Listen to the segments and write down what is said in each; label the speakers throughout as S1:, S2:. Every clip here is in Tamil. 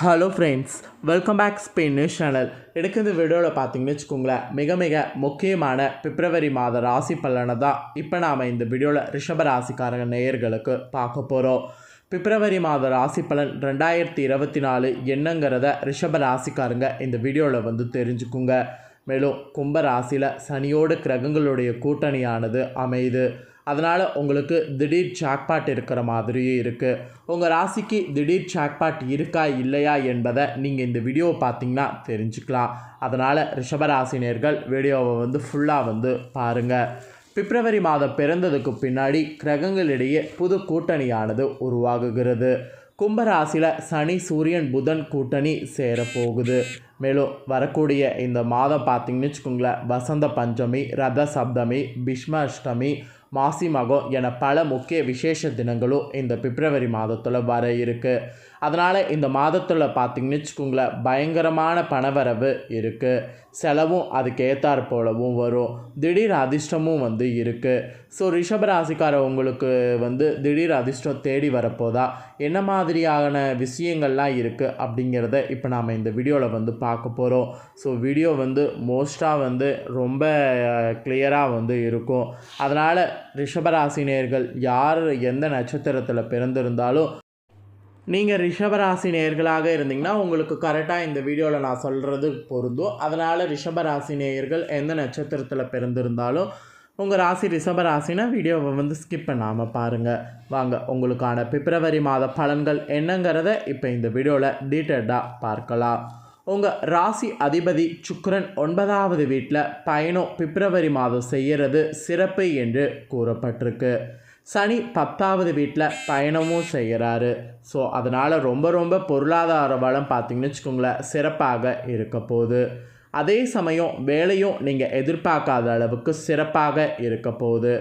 S1: Hello friends welcome back Spain news channel எடுக்க இந்த வீடியோவில் பார்த்தீங்கன்னு வச்சுக்கோங்களேன் மிக மிக முக்கியமான பிப்ரவரி மாத ராசி பலனை தான் இப்போ நாம் இந்த வீடியோவில் ரிஷப ராசிக்காரங்க நேயர்களுக்கு பார்க்க போகிறோம் பிப்ரவரி மாத ராசி பலன் ரெண்டாயிரத்தி இருபத்தி நாலு என்னங்கிறத ரிஷப ராசிக்காரங்க இந்த வீடியோவில் வந்து தெரிஞ்சுக்குங்க. மேலும் கும்ப ராசியில் சனியோடு கிரகங்களுடைய கூட்டணியானது அமையுது. அதனால் உங்களுக்கு திடீர் ஜாக்பாட் இருக்கிற மாதிரியும் இருக்குது உங்கள் ராசிக்கு திடீர் ஜாக்பாட் இருக்கா இல்லையா என்பதை நீங்கள் இந்த வீடியோவை பார்த்தீங்கன்னா தெரிஞ்சுக்கலாம். அதனால் ரிஷபராசினியர்கள் வீடியோவை வந்து ஃபுல்லாக வந்து பாருங்கள் பிப்ரவரி மாதம் பிறந்ததுக்கு பின்னாடி கிரகங்களிடையே புது கூட்டணியானது உருவாகுகிறது. கும்பராசியில் சனி சூரியன் புதன் கூட்டணி சேரப்போகுது. மேலும் வரக்கூடிய இந்த மாதம் பார்த்திங்கன்னு வச்சுக்கோங்களேன் வசந்த பஞ்சமி ரத சப்தமி பீஷ்ம அஷ்டமி மாசி மகம் என பல முக்கிய விசேஷ தினங்களும் இந்த பிப்ரவரி மாதத்தில் வர இருக்குது அதனால் இந்த மாதத்தில் பார்த்திங்கன்னு வச்சுக்கோங்களேன் பயங்கரமான பணவரவு இருக்குது செலவும் அதுக்கேற்றாற் போலவும் வரும். திடீர் அதிர்ஷ்டமும் வந்து இருக்குது ஸோ ரிஷபராசிக்கார உங்களுக்கு வந்து திடீர் அதிர்ஷ்டம் தேடி வரப்போதா? என்ன மாதிரியான விஷயங்கள்லாம் இருக்குது அப்படிங்கிறத இப்போ நாம் இந்த வீடியோவில் வந்து பார்க்க போகிறோம் ஸோ வீடியோ வந்து மோஸ்ட்டாக வந்து ரொம்ப கிளியராக வந்து இருக்கும். அதனால் ரிஷபராசினியர்கள் யார் எந்த நட்சத்திரத்தில் பிறந்திருந்தாலும் நீங்கள் ரிஷபராசி நேயர்களாக இருந்தீங்கன்னா உங்களுக்கு கரெக்டாக இந்த வீடியோவில் நான் சொல்கிறது பொருந்தும். அதனால் ரிஷபராசி நேயர்கள் எந்த நட்சத்திரத்தில் பிறந்திருந்தாலும் உங்கள் ராசி ரிஷபராசினா வீடியோவை வந்து ஸ்கிப் பண்ணாமல் பாருங்கள் வாங்க உங்களுக்கான பிப்ரவரி மாத பலன்கள் என்னங்கிறத இப்போ இந்த வீடியோவில் டீட்டெயில்டாக பார்க்கலாம். உங்கள் ராசி அதிபதி சுக்கரன் ஒன்பதாவது வீட்டில் பயணம் பிப்ரவரி மாதம் செய்கிறது சிறப்பு என்று கூறப்பட்டிருக்கு. சனி பத்தாவது வீட்டில் பயணமும் செய்கிறாரு. ஸோ அதனால் ரொம்ப ரொம்ப பொருளாதார வளம் பார்த்தீங்கன்னு வச்சுக்கோங்களேன் சிறப்பாக இருக்க போகுது. அதே சமயம் வேலையும் நீங்கள் எதிர்பார்க்காத அளவுக்கு சிறப்பாக இருக்க போகுது.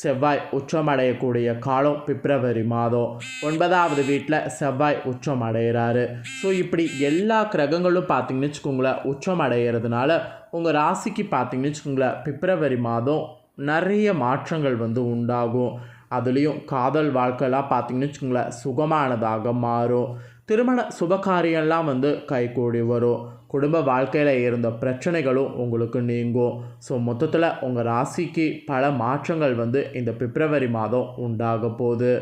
S1: செவ்வாய் உச்சமடையக்கூடிய காலம் பிப்ரவரி மாதம். ஒன்பதாவது வீட்டில் செவ்வாய் உச்சம் அடைகிறாரு ஸோ இப்படி எல்லா கிரகங்களும் பார்த்தீங்கன்னு வச்சுக்கோங்களேன் உச்சம் அடைகிறதுனால உங்கள் ராசிக்கு பார்த்தீங்கன்னு வச்சுக்கோங்களேன் பிப்ரவரி மாதம் நிறைய மாற்றங்கள் வந்து உண்டாகும். அதுலேயும் காதல் வாழ்க்கைலாம் பார்த்தீங்கன்னு வச்சுக்கோங்களேன் சுகமானதாக மாறும். திருமண சுபகாரியெல்லாம் வந்து கைகூடி வரும். குடும்ப வாழ்க்கையில் இருந்த பிரச்சனைகளும் உங்களுக்கு நீங்கும். ஸோ மொத்தத்தில் உங்கள் ராசிக்கு பல மாற்றங்கள் வந்து இந்த பிப்ரவரி மாதம் உண்டாக போகுது.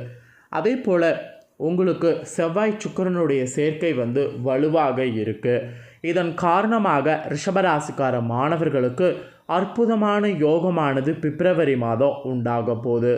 S1: அதே போல் உங்களுக்கு செவ்வாய் சுக்கிரனுடைய சேர்க்கை வந்து வலுவாக இருக்குது இதன் காரணமாக ரிஷபராசிக்கார மாணவர்களுக்கு அற்புதமான யோகமானது பிப்ரவரி மாதம் உண்டாக போகுது.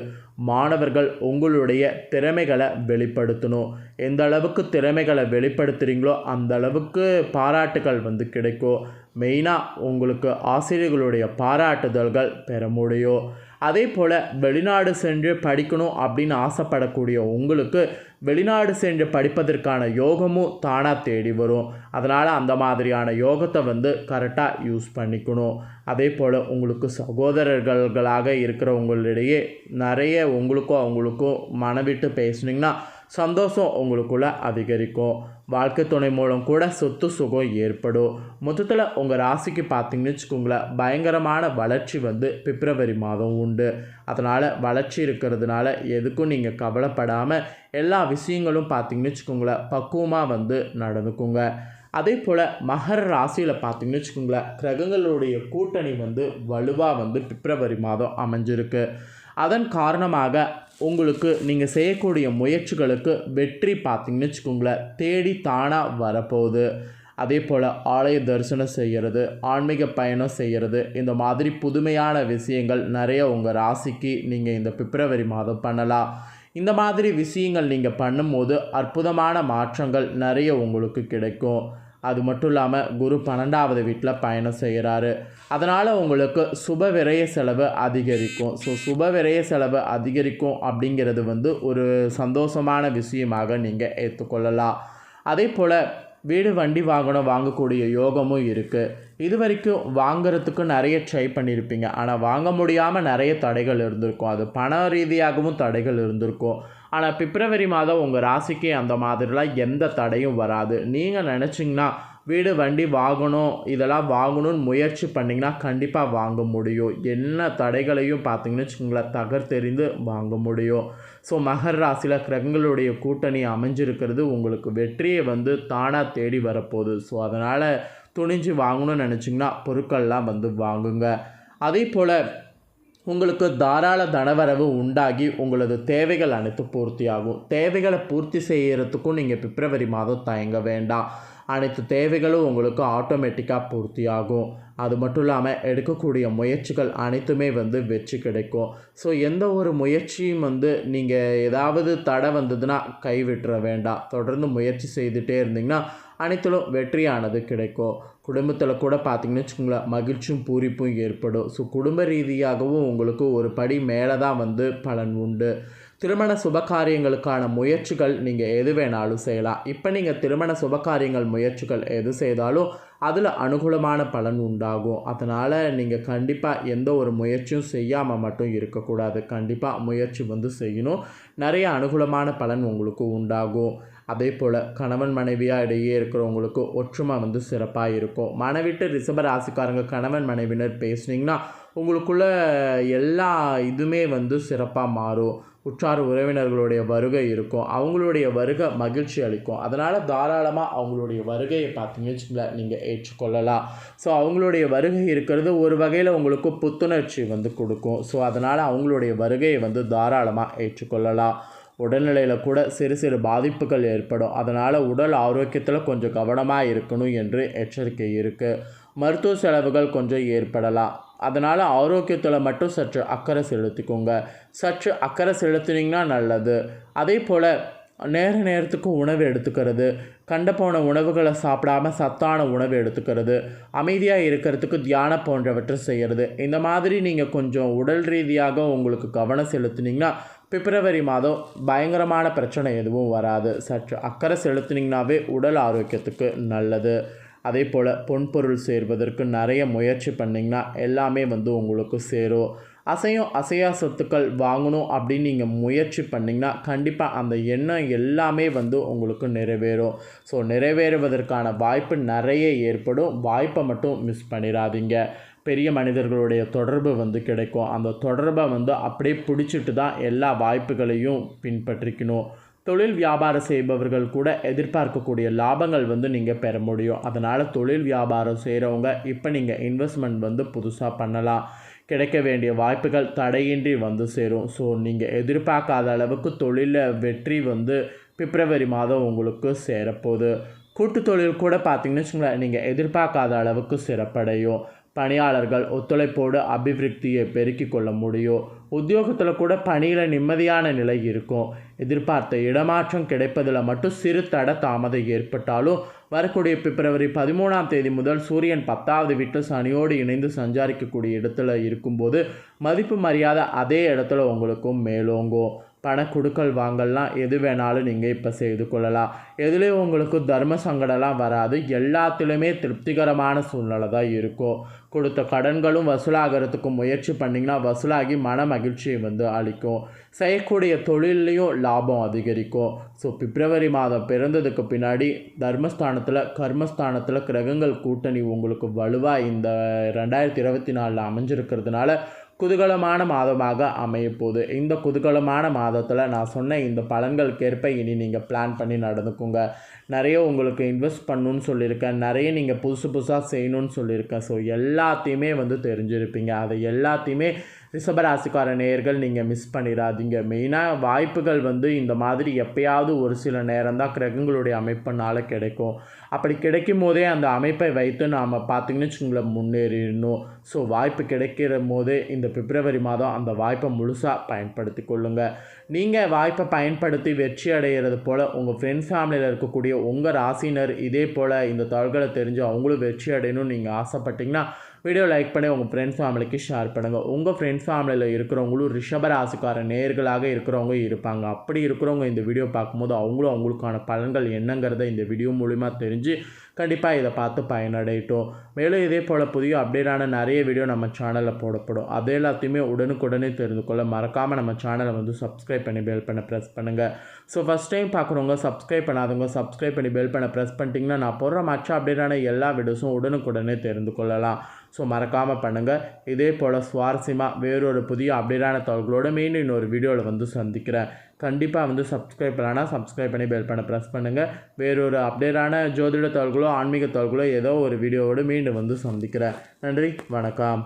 S1: மாணவர்கள் உங்களுடைய திறமைகளை வெளிப்படுத்தணும். எந்த அளவுக்கு திறமைகளை வெளிப்படுத்துகிறீங்களோ அந்த அளவுக்கு பாராட்டுகள் வந்து கிடைக்கும். மெயினாக உங்களுக்கு ஆசிரியர்களுடைய பாராட்டுதல்கள் பெற முடியும். அதே போல் வெளிநாடு சென்று படிக்கணும் அப்படின்னு ஆசைப்படக்கூடிய உங்களுக்கு வெளிநாடு சென்று படிப்பதற்கான யோகமும் தானாக தேடி வரும். அதனால் அந்த மாதிரியான யோகத்தை வந்து கரெக்டாக யூஸ் பண்ணிக்கணும். அதே போல் உங்களுக்கு சகோதரர்களாக இருக்கிறவங்களிடையே நிறைய உங்களுக்கும் அவங்களுக்கும் மனவிட்டு பேசுனீங்கன்னா சந்தோஷம் உங்களுக்குள்ளே அதிகரிக்கும். வாழ்க்கை துணை மூலம் கூட சொத்து சுகம் ஏற்படும். மொத்தத்தில் உங்கள் ராசிக்கு பார்த்தீங்கன்னு வச்சுக்கோங்களேன் பயங்கரமான வளர்ச்சி வந்து பிப்ரவரி மாதம் உண்டு. அதனால் வளர்ச்சி இருக்கிறதுனால எதுக்கும் நீங்கள் கவலைப்படாமல் எல்லா விஷயங்களும் பார்த்தீங்கன்னு வச்சுக்கோங்களேன் பக்குவமாக வந்து நடந்துக்குங்க. அதே போல் மகர ராசியில் பார்த்தீங்கன்னு வச்சுக்கோங்களேன் கிரகங்களுடைய கூட்டணி வந்து வலுவாக வந்து பிப்ரவரி மாதம் அமைஞ்சிருக்கு. அதன் காரணமாக உங்களுக்கு நீங்கள் செய்யக்கூடிய முயற்சிகளுக்கு வெற்றி பார்த்தீங்கன்னு வச்சுக்கோங்களேன் தேடி தானாக வரப்போகுது. அதே போல் ஆலய தரிசனம் செய்கிறது ஆன்மீக பயணம் செய்கிறது இந்த மாதிரி புதுமையான விஷயங்கள் நிறைய உங்கள் ராசிக்கு நீங்கள் இந்த பிப்ரவரி மாதம் பண்ணலாம். இந்த மாதிரி விஷயங்கள் நீங்கள் பண்ணும்போது அற்புதமான மாற்றங்கள் நிறைய உங்களுக்கு கிடைக்கும். அது மட்டும் இல்லாமல் குரு பன்னெண்டாவது வீட்டில் பயணம் செய்கிறாரு அதனால் உங்களுக்கு சுப விரய செலவு அதிகரிக்கும். ஸோ சுப விரய செலவு அதிகரிக்கும் அப்படிங்கிறது வந்து ஒரு சந்தோஷமான விஷயமாக நீங்கள் ஏற்றுக்கொள்ளலாம் அதே போல் வீடு வண்டி வாகனம் வாங்கக்கூடிய யோகமும் இருக்குது இது வரைக்கும் வாங்குறதுக்கு நிறைய ட்ரை பண்ணியிருப்பீங்க ஆனால் வாங்க முடியாமல் நிறைய தடைகள் இருந்திருக்கும். அது பண ரீதியாகவும் தடைகள் இருந்திருக்கும். ஆனால் பிப்ரவரி மாதம் உங்கள் ராசிக்கு அந்த மாதிரிலாம் எந்த தடையும் வராது. நீங்கள் நினச்சிங்கன்னா வீடு வண்டி வாங்கணும் இதெல்லாம் வாங்கணும்னு முயற்சி பண்ணிங்கன்னா கண்டிப்பாக வாங்க முடியும். என்ன தடைகளையும் பார்த்தீங்கன்னு வச்சுக்கோங்களேன் தகர்த்தெறிந்து வாங்க முடியும். ஸோ மகர ராசியில் கிரகங்களுடைய கூட்டணி அமைஞ்சிருக்கிறது உங்களுக்கு வெற்றியை வந்து தானாக தேடி வரப்போகுது. ஸோ அதனால் துணிஞ்சு வாங்கணும்னு நினச்சிங்கன்னா பொருட்கள்லாம் வந்து வாங்குங்க. அதே போல் உங்களுக்கு தாராள தனவரவு உண்டாகி உங்களது தேவைகள் அனைத்து பூர்த்தியாகும். தேவைகளை பூர்த்தி செய்கிறதுக்கும் நீங்கள் பிப்ரவரி மாதம் தயங்க வேண்டாம். அனைத்து தேவைகளும் உங்களுக்கு ஆட்டோமேட்டிக்காக பூர்த்தியாகும். அது மட்டும் இல்லாமல் எடுக்கக்கூடிய முயற்சிகள் அனைத்துமே வந்து வெற்றி கிடைக்கும். ஸோ எந்த ஒரு முயற்சியும் வந்து நீங்கள் ஏதாவது தடை வந்ததுன்னா கைவிட்டுற வேண்டாம். தொடர்ந்து முயற்சி செய்துகிட்டே இருந்தீங்கன்னா அனைத்திலும் வெற்றியானது கிடைக்கும். குடும்பத்தில் கூட பார்த்திங்கன்னு வச்சுக்கோங்களேன் மகிழ்ச்சியும் பூரிப்பும் ஏற்படும். ஸோ குடும்ப ரீதியாகவும் உங்களுக்கு ஒரு படி மேலே தான் வந்து பலன் உண்டு. திருமண சுபகாரியங்களுக்கான முயற்சிகள் நீங்கள் எது வேணாலும் செய்யலாம். இப்போ நீங்கள் திருமண சுபகாரியங்கள் முயற்சிகள் எது செய்தாலும் அதில் அனுகூலமான பலன் உண்டாகும். அதனால் நீங்கள் கண்டிப்பாக எந்த ஒரு முயற்சியும் செய்யாமல் மட்டும் இருக்கக்கூடாது. கண்டிப்பாக முயற்சி வந்து செய்யணும். நிறைய அனுகூலமான பலன் உங்களுக்கு உண்டாகும். அதே போல் கணவன் மனைவியாக இடையே இருக்கிறவங்களுக்கு ஒற்றுமை வந்து சிறப்பாக இருக்கும். மனைவிட்டு ரிஷப ராசிக்காரங்க கணவன் மனைவினர் பேசுனீங்கன்னா உங்களுக்குள்ள எல்லா இதுவுமே வந்து சிறப்பாக மாறும். உற்றார் உறவினர்களுடைய வருகை இருக்கும். அவங்களுடைய வருகை மகிழ்ச்சி அளிக்கும். அதனால் தாராளமாக அவங்களுடைய வருகையை பார்த்தீங்கன்னு வச்சுங்களேன் நீங்கள் ஏற்றுக்கொள்ளலாம். ஸோ அவங்களுடைய வருகை இருக்கிறது ஒரு வகையில் உங்களுக்கு புத்துணர்ச்சி வந்து கொடுக்கும். ஸோ அதனால் அவங்களுடைய வருகையை வந்து தாராளமாக ஏற்றுக்கொள்ளலாம். உடல்நிலையில் கூட சிறு சிறு பாதிப்புகள் ஏற்படும். அதனால் உடல் ஆரோக்கியத்தில் கொஞ்சம் கவனமாக இருக்கணும் என்று எச்சரிக்கை இருக்குது மருத்துவ செலவுகள் கொஞ்சம் ஏற்படலாம். அதனால் ஆரோக்கியத்தில் மட்டும் சற்று அக்கறை செலுத்திக்கோங்க. சற்று அக்கறை செலுத்தினீங்கன்னா நல்லது. அதே போல் நேர நேரத்துக்கு உணவு எடுத்துக்கிறது. கண்ட போன உணவுகளை சாப்பிடாம சத்தான உணவு எடுத்துக்கிறது. அமைதியாக இருக்கிறதுக்கு தியானம் போன்றவற்றை செய்கிறது இந்த மாதிரி நீங்கள் கொஞ்சம் உடல் ரீதியாக உங்களுக்கு கவனம் செலுத்தினீங்கன்னா பிப்ரவரி மாதம் பயங்கரமான பிரச்சனை எதுவும் வராது. சற்று அக்கறை செலுத்தினீங்கனாவே உடல் ஆரோக்கியத்துக்கு நல்லது. அதே போல் பொன்பொருள் சேர்வதற்கு நிறைய முயற்சி பண்ணிங்கன்னா எல்லாமே வந்து உங்களுக்கு சேரும். அசையும் அசையா சொத்துக்கள் வாங்கணும் அப்படின்னு நீங்கள் முயற்சி பண்ணிங்கன்னா கண்டிப்பாக அந்த எண்ணம் எல்லாமே வந்து உங்களுக்கு நிறைவேறும். ஸோ நிறைவேறுவதற்கான வாய்ப்பு நிறைய ஏற்படும். வாய்ப்பை மட்டும் மிஸ் பண்ணிடாதீங்க. பெரிய மனிதர்களுடைய தொடர்பு வந்து கிடைக்கும். அந்த தொடர்பை வந்து அப்படியே பிடிச்சிட்டு தான் எல்லா வாய்ப்புகளையும் பின்பற்றிக்கணும். தொழில் வியாபாரம் செய்பவர்கள் கூட எதிர்பார்க்கக்கூடிய லாபங்கள் வந்து நீங்கள் பெற முடியும். அதனால் தொழில் வியாபாரம் செய்கிறவங்க இப்போ நீங்கள் இன்வெஸ்ட்மெண்ட் வந்து புதுசாக பண்ணலாம். கிடைக்க வேண்டிய வாய்ப்புகள் தடையின்றி வந்து சேரும். ஸோ நீங்கள் எதிர்பார்க்காத அளவுக்கு தொழிலில் வெற்றி வந்து பிப்ரவரி மாதம் உங்களுக்கு சேரப்போகுது. கூட்டு தொழில் கூட பார்த்தீங்கன்னு வச்சுங்களேன் நீங்கள் எதிர்பார்க்காத அளவுக்கு சிறப்படையும். பணியாளர்கள் ஒத்துழைப்போடு அபிவிருத்தியை பெருக்கிக் கொள்ள முடியும். உத்தியோகத்தில் கூட பணியில் நிம்மதியான நிலை இருக்கும். எதிர்பார்த்த இடமாற்றம் கிடைப்பதில் மட்டும் சிறு தட தாமதம் ஏற்பட்டாலும் வரக்கூடிய பிப்ரவரி பதிமூணாம் தேதி முதல் சூரியன் பத்தாவது வீட்டில் சனியோடு இணைந்து சஞ்சாரிக்கக்கூடிய இடத்துல இருக்கும்போது மதிப்பு மரியாதை அதே இடத்துல உங்களுக்கும் மேலோங்கும். பண கொடுக்கல் வாங்கல்லாம் எது வேணாலும் நீங்கள் இப்போ செய்து கொள்ளலாம். எதுலேயும் உங்களுக்கு தர்ம சங்கடம்லாம் வராது. எல்லாத்துலேயுமே திருப்திகரமான சூழ்நிலை தான் இருக்கும். கொடுத்த கடன்களும் வசூலாகிறதுக்கு முயற்சி பண்ணிங்கன்னா வசூலாகி மன மகிழ்ச்சியை வந்து அளிக்கும். செய்யக்கூடிய தொழில்லையும் லாபம் அதிகரிக்கும். ஸோ பிப்ரவரி மாதம் பிறந்ததுக்கு பின்னாடி தர்மஸ்தானத்தில் கர்மஸ்தானத்தில் கிரகங்கள் கூட்டணி உங்களுக்கு வலுவாக இந்த ரெண்டாயிரத்தி இருபத்தி நாலில் அமைஞ்சிருக்கிறதுனால குதூகலமான மாதமாக அமையப்போகுது. இந்த குதூகலமான மாதத்தில் நான் சொன்ன இந்த பலன்களுக்கேற்ப இனி நீங்கள் பிளான் பண்ணி நடந்துக்குங்க. நிறைய உங்களுக்கு இன்வெஸ்ட் பண்ணணும்னு சொல்லியிருக்கேன். நிறைய நீங்கள் புதுசு புதுசாக செய்யணும்னு சொல்லியிருக்கேன். ஸோ எல்லாத்தையுமே வந்து தெரிஞ்சிருப்பீங்க. அதை எல்லாத்தையுமே ரிஷபராசிக்கார நேயர்கள் நீங்கள் மிஸ் பண்ணிடாதீங்க மெயினாக வாய்ப்புகள் வந்து இந்த மாதிரி எப்பயாவது ஒரு சில நேரம் தான் கிரகங்களுடைய அமைப்புனால கிடைக்கும். அப்படி கிடைக்கும் போதே அந்த அமைப்பை வைத்து நாம் பார்த்தீங்கன்னு வச்சுங்களேன் முன்னேறிடணும். ஸோ வாய்ப்பு கிடைக்கிற போதே இந்த பிப்ரவரி மாதம் அந்த வாய்ப்பை முழுசாக பயன்படுத்தி கொள்ளுங்கள் நீங்கள் வாய்ப்பை பயன்படுத்தி வெற்றி அடைகிறது போல் உங்கள் ஃப்ரெண்ட்ஸ் ஃபேமிலியில் இருக்கக்கூடிய உங்கள் ராசினர் இதே போல் இந்த தாள்களை தெரிஞ்சு அவங்களும் வெற்றி அடையணும்னு நீங்கள் ஆசைப்பட்டிங்கன்னா வீடியோ லைக் பண்ணி உங்கள் ஃப்ரெண்ட்ஸ் ஃபேமிலிக்கு ஷேர் பண்ணுங்கள் உங்கள் ஃப்ரெண்ட்ஸ் ஃபேமிலியில் இருக்கிறவங்களும் ரிஷபராசிக்கார நேர்களாக இருக்கிறவங்க இருப்பாங்க. அப்படி இருக்கிறவங்க இந்த வீடியோ பார்க்கும்போது அவங்களும் அவங்களுக்கான பலன்கள் என்னங்கிறத இந்த வீடியோ மூலிமா தெரிஞ்சு கண்டிப்பாக இதை பார்த்து பயனடையட்டும். மேலும் இதே போல் புதிய அப்டேட்டான நிறைய வீடியோ நம்ம சேனலில் போடப்படும். அது எல்லாத்தையுமே உடனுக்குடனே தெரிந்து கொள்ள மறக்காமல் நம்ம சேனலை வந்து சப்ஸ்கிரைப் பண்ணி பெல் பண்ண ப்ரெஸ் பண்ணுங்கள் ஸோ ஃபஸ்ட் டைம் பார்க்குறவங்க சப்ஸ்கிரைப் பண்ணாதவங்க சப்ஸ்கிரைப் பண்ணி பெல் பண்ண ப்ரெஸ் பண்ணிட்டீங்கன்னா நான் போடுற மற்ற அப்டேட்டான எல்லா வீடியோஸும் உடனுக்குடனே தெரிந்து கொள்ளலாம். ஸோ மறக்காமல் பண்ணுங்கள் இதே போல் சுவாரஸ்யமாக வேறொரு புதிய அப்டேட்டான தகவல்களோடு மீண்டும் இன்னொரு வீடியோவில் வந்து சந்திக்கிறேன். கண்டிப்பாக வந்து சப்ஸ்கிரைப் பண்ணலன்னா சப்ஸ்கிரைப் பண்ணி பெல் பண்ண ப்ரெஸ் பண்ணுங்கள் வேறொரு அப்டேட்டான ஜோதிட தகவல்களோ ஆன்மீக தகவல்களோ ஏதோ ஒரு வீடியோவோடு மீண்டும் வந்து சந்திக்கிறேன். நன்றி வணக்கம்.